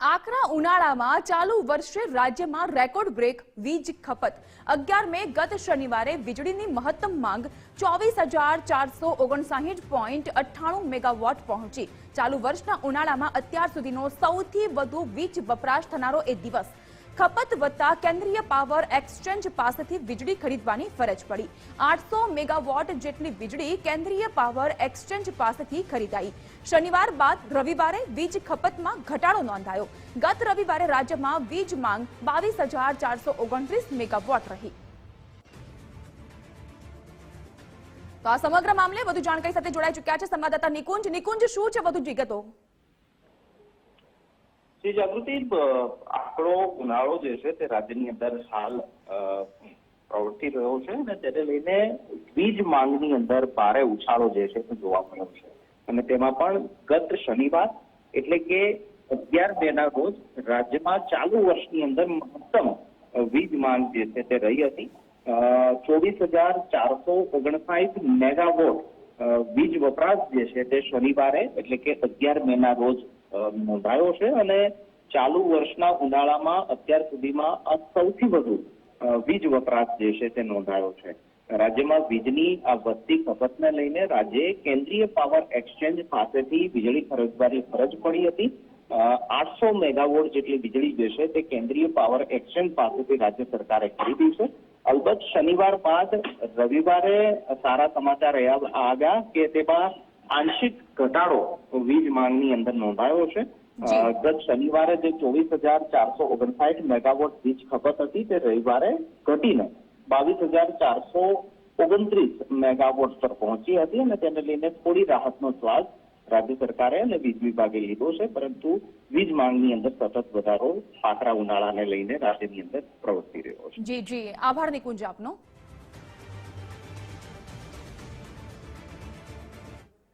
આકરા ઉનાળામાં ચાલુ વર્ષે રાજ્યમાં રેકોર્ડ બ્રેક, વીજ ખપત. અગિયાર મે ગત શનિવારે વીજળીની મહત્તમ માંગ ચોવીસ હજાર ચારસો ઓગણસાહીઠ પોઈન્ટ અઠ્ઠાણું મેગાવોટ પહોંચી. ચાલુ વર્ષના ઉનાળામાં અત્યાર સુધીનો સૌથી વધુ વીજ વપરાશ થનારો એ દિવસ. ખપત વધતા કેન્દ્રીય પાવર એક્સચેન્જ પાસેથી વીજળી ખરીદવાની ફરજ પડી. આઠસો મેગાવોટ જેટલી વીજળી કેન્દ્રીય પાવર એક્સચેન્જ પાસેથી ખરીદાઈ. શનિવાર બાદ રવિવારે વીજ ખપતમાં ઘટાડો નોંધાયો. ગત રવિવારે રાજ્યમાં વીજ માંગ બાવીસ ઓગણત્રીસ મેગાવોટ રહી. તો આ સમગ્ર મામલે વધુ જાણકારી સાથે જોડાઈ ચુક્યા છે સંવાદદાતા નિકુંજ. નિકુંજ, શું છે વધુ વિગતો જાગૃતિ. આંકડો ઉનાળો જે છે તે રાજ્યની અંદર હાલ પ્રવર્તી રહ્યો છે અને તેને લઈને વીજ માંગની અંદર ભારે ઉછાળો જે છે તે જોવા મળ્યો છે. અને તેમાં પણ ગત શનિવાર એટલે કે અગિયાર બે ના રોજ રાજ્યમાં ચાલુ વર્ષની અંદર મહત્તમ વીજ માંગ જે છે તે રહી હતી. ચોવીસ હજાર ચારસો ઓગણસાઠ મેગાવોટ વીજ વપરાશ જે છે તે શનિવારે એટલે કે અગિયાર મે ના રોજ નોંધાયો છે અને ચાલુ વર્ષના ઉનાળામાં અત્યાર સુધીમાં સૌથી વધુ વીજ વપરાશ જે છે તે નોંધાયો છે. રાજ્યમાં વીજની આ વધતી ખપતને લઈને રાજ્યે કેન્દ્રીય પાવર એક્સચેન્જ પાસેથી વીજળી ખરીદવાની ફરજ પડી હતી. આઠસો મેગાવોટ જેટલી વીજળી જે છે તે કેન્દ્રીય પાવર એક્સચેન્જ પાસેથી રાજ્ય સરકારે ખરીદી છે. અલબત્ત શનિવાર બાદ રવિવારે સારા સમાચાર આવ્યા કે તેમાં આંશિક ઘટાડો વીજ માંગની અંદર નોંધાયો છે. ગત શનિવારે જે ચોવીસ હજાર ચારસો ઓગણસાઠ મેગાવોટ વીજ ખપત હતી તે રવિવારે ઘટીને બાવીસ હજાર ચારસો ઓગણત્રીસ મેગાવોટ પર પહોંચી હતી અને તેને લઈને થોડી રાહતનો શ્વાસ રાજ્ય સરકારે અને વીજ વિભાગે લીધો છે પરંતુ વીજ માંગની અંદર સતત વધારો આકરા ઉનાળાને લઈને રાજ્યની અંદર પ્રવર્તી રહ્યો છે. જી જી. આભાર નિકુંજ આપનો.